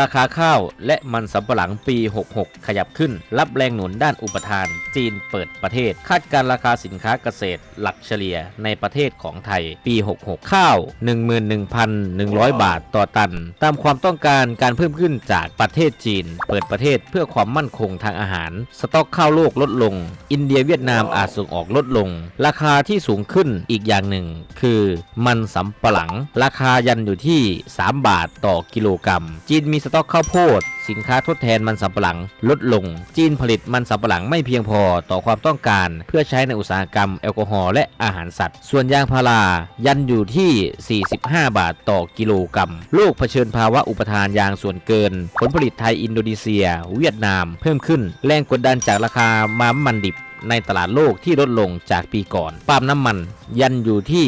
ราคาข้าวและมันสำปะหลังปี 66 ขยับขึ้น รับแรงหนุนด้านอุปทาน จีนเปิดประเทศ คาดการราคาสินค้าเกษตร หลักเฉลี่ยในประเทศของไทยปี 66 ข้าว 11,100 บาทต่อตัน ตามความต้องการการเพิ่มขึ้นจากประเทศจีน เปิดประเทศเพื่อความมั่นคงทางอาหาร สต็อกข้าวโลกลดลง อินเดียเวียดนามอาจส่งออกลดลง ราคาที่สูงขึ้นอีกอย่างหนึ่ง คือมันสำปะหลัง ราคายันอยู่ที่ 3 บาทต่อกิโลกรัม จีนมีีสต็อกข้าวโพด สินค้าทดแทนมันสำปะหลัง ลดลง จีนผลิตมันสำปะหลังไม่เพียงพอต่อความต้องการ เพื่อใช้ในอุตสาหกรรมแอลกอฮอล์และอาหารสัตว์ ส่วนยางพารายันอยู่ที่ 45 บาทต่อกิโลกรัมโลกเผชิญภาวะอุปทานยางส่วนเกิน ผลผลิตไทยอินโดนีเซีย เวียดนาม เพิ่มขึ้น แรงกดดันจากราคามามันดิบในตลาดโลกที่ลดลงจากปีก่อนปาล์มน้ำมันยันอยู่ที่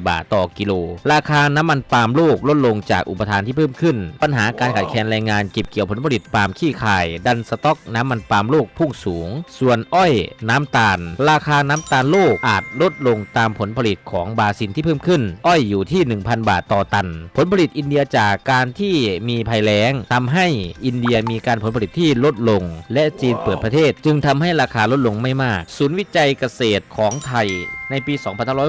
5.4 บาทต่อกิโล ราคาน้ำมันปาล์มโลกลดลงจากอุปทานที่เพิ่มขึ้น ปัญหาการขาดแคลนแรงงานเก็บเกี่ยวผลผลิตปาล์มขี้ขายดันสต็อกน้ำมันปาล์มโลกพุ่งสูง ส่วนอ้อยน้ำตาล ราคาน้ำตาลโลกอาจลดลงตามผลผลิตของบาซิลที่เพิ่มขึ้น อ้อยอยู่ที่ 1,000 บาทต่อตัน ผลผลิตอินเดียจากการที่มีภัยแล้งทำให้อินเดียมีการผลผลิตที่ลดลง และจีนเปิดประเทศ จึงทำให้ราคาลดลงไม่มาก ศูนย์วิจัยเกษตรของไทย ในปี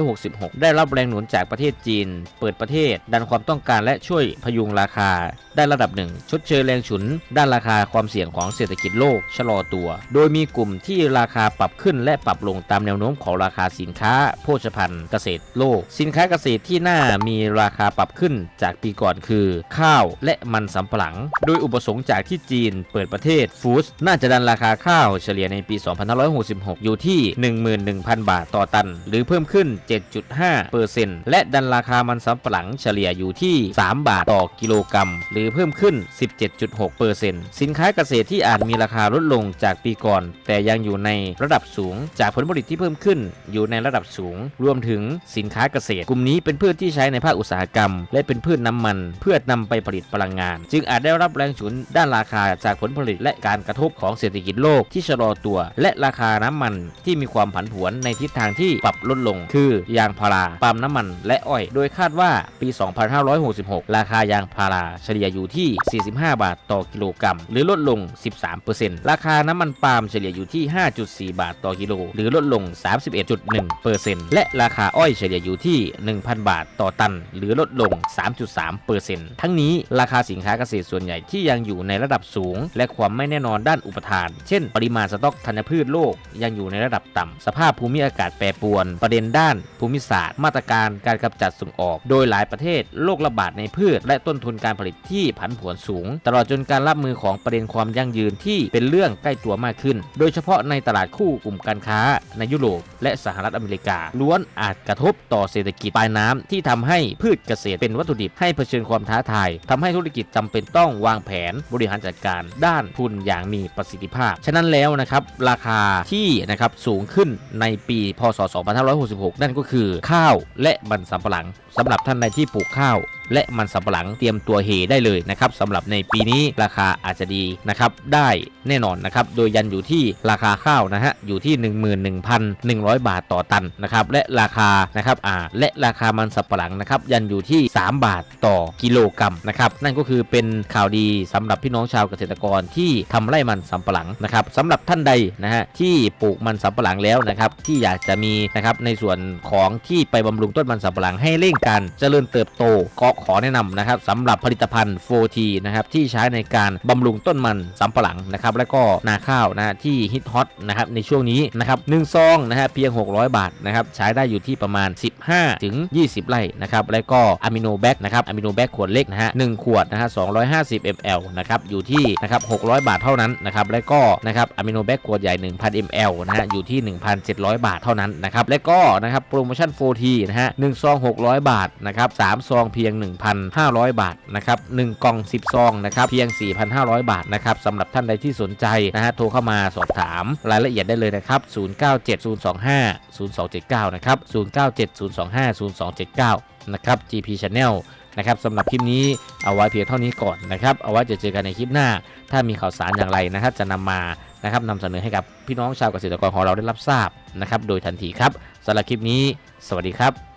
2566 ได้รับแรงหนุนจากประเทศจีน เปิดประเทศ ดันความต้องการและช่วยพยุงราคา ได้ระดับหนึ่งชดเชยแรงฉุน ด้านราคาความเสี่ยงของเศรษฐกิจโลกชะลอตัว โดยมีกลุ่มที่ราคาปรับขึ้นและปรับลงตามแนวโน้มของราคาสินค้า โภชภัณฑ์เกษตรโลก สินค้าเกษตรที่น่ามีราคาปรับขึ้นจากปีก่อนคือ ข้าวและมันสำปะหลัง โดยอุปสงค์จากที่จีนเปิดประเทศฟู้ดน่าจะดันราคาข้าวเฉลี่ยในปี 2566 อยู่ที่ 11,000 บาทต่อตันหรือเพิ่มขึ้น 7.5เปอร์เซ็นต์และดันราคามันสำปะหลังเฉลี่ยอยู่ที่ 3 บาทต่อกิโลกรัม หรือเพิ่มขึ้น 17.6เปอร์เซ็นต์สินค้าเกษตรที่อาจมีราคาลดลงจากปีก่อน แต่ยังอยู่ในระดับสูง จากผลผลิตที่เพิ่มขึ้น อยู่ในระดับสูง รวมถึงสินค้าเกษตร กลุ่มนี้เป็นพืชที่ใช้ในภาคอุตสาหกรรม และเป็นพืชน้ำมัน เพื่อนำไปผลิตพลังงาน จึงอาจได้รับแรงฉุนด้านราคาจากผลผลิตและการกระทบของเศรษฐกิจโลกที่ชะลอตัว และราคาน้ำมันที่มีความผันผวนในทิศทางที่ปรับลดลง คือยางพาราปาล์มน้ำมันและอ้อย โดยคาดว่าปี 2566 ราคายางพาราเฉลี่ยอยู่ที่ 45 บาทต่อกิโลกรัม หรือลดลง 13%ราคาน้ำมันปาล์มเฉลี่ยอยู่ที่ 5.4 บาทต่อกิโล หรือลดลง 31.1%และราคาอ้อยเฉลี่ยอยู่ที่ 1,000 บาทต่อตัน หรือลดลง 3.3%ทั้งนี้ราคาสินค้าเกษตรส่วนใหญ่ที่ยังอยู่ในระดับสูง และความไม่แน่นอนด้านอุปทาน เช่น ปริมาณสต็อกธัญพืชโลกยังอยู่ในระดับต่ำสภาพภูมิอากาศแปรปรวนประเด็นด้านภูมิศาสตร์ มาตรการการกำจัดส่งออก โดยหลายประเทศโรคระบาดในพืช และต้นทุนการผลิตที่ผันผวนสูง ตลอดจนการรับมือของประเด็นความยั่งยืนที่เป็นเรื่องใกล้ตัวมากขึ้น โดยเฉพาะในตลาดคู่กลุ่มการค้า ในยุโรปและสหรัฐอเมริกา ล้วนอาจกระทบต่อเศรษฐกิจปลายน้ำที่ทำให้พืชเกษตรเป็นวัตถุดิบให้เผชิญความท้าทายทำให้ธุรกิจจำเป็นต้องวางแผนบริหารจัดการด้านทุนอย่างมีประสิทธิภาพ ฉะนั้นแล้วนะครับราคาที่นะครับสูงขึ้นในปีพศ2 5 2566 นั่นก็คือข้าวและมันสำปะหลังสำหรับท่านใดที่ปลูกข้าวและมันสำปะหลังเตรียมตัวเฮได้เลยนะครับสำหรับในปีนี้ราคาอาจจะดีนะครับได้แน่นอนนะครับโดยยันอยู่ที่ราคาข้าวนะฮะอยู่ที่ 11,100 บาทต่อตันนะครับและราคานะครับอ่าและราคามันสำปะหลังนะครับยันอยู่ที่ 3 บาทต่อกิโลกรัมนะครับนั่นก็คือเป็นข่าวดีสำหรับพี่น้องชาวเกษตรกรที่ทำไร่มันสำปะหลังนะครับสำหรับท่านใดนะฮะที่ปลูกมันสำปะหลังแล้วนะครับที่อยากจะมีนะครับในส่วนของที่ไปบำรุงต้นมันสำปะหลังให้เร่งการเจริญเติบโตก็ขอแนะนำนะครับสำหรับผลิตภัณฑ์ 4T นะครับที่ใช้ในการบำรุงต้นมันสำปะหลังนะครับและก็นาข้าวนะที่ฮิตฮอตนะครับในช่วงนี้นะครับหนึ่งซองนะฮะเพียง 600 บาทนะครับใช้ได้อยู่ที่ประมาณ 15 ถึง 20 ไร่นะครับและก็อะมิโนแบคนะครับอะมิโนแบคขวดเล็กนะฮะหนึ่งขวดนะฮะ250 ml นะครับอยู่ที่นะครับ600 บาทเท่านั้นนะครับและก็นะครับอะมิโนแบคขวดใหญ่ 1,000 ml นะฮะอยู่ที่ 1,700 บาทเท่านั้นนะครับและก็นะครับโปรโมชั่น 4T นะฮะ1ซอง 600 บาทนะครับ3ซองเพียง1,500 บาทนะครับ1กล่อง 10 ซองนะครับเพียง 4,500 บาทนะครับสำหรับท่านใดที่สนใจนะฮะโทรเข้ามาสอบถามรายละเอียดได้เลยนะครับ 0970250279 นะครับ 0970250279 นะครับ GP Channel นะครับสำหรับคลิปนี้เอาไว้เพียงเท่านี้ก่อนนะครับเอาไว้จะเจอกันในคลิปหน้า ถ้ามีข่าวสารอย่างไรนะครับ จะนำมานะครับนำเสนอให้กับพี่น้องชาวเกษตรกรของเราได้รับทราบนะครับ โดยทันทีครับสำหรับคลิปนี้ สวัสดีครับ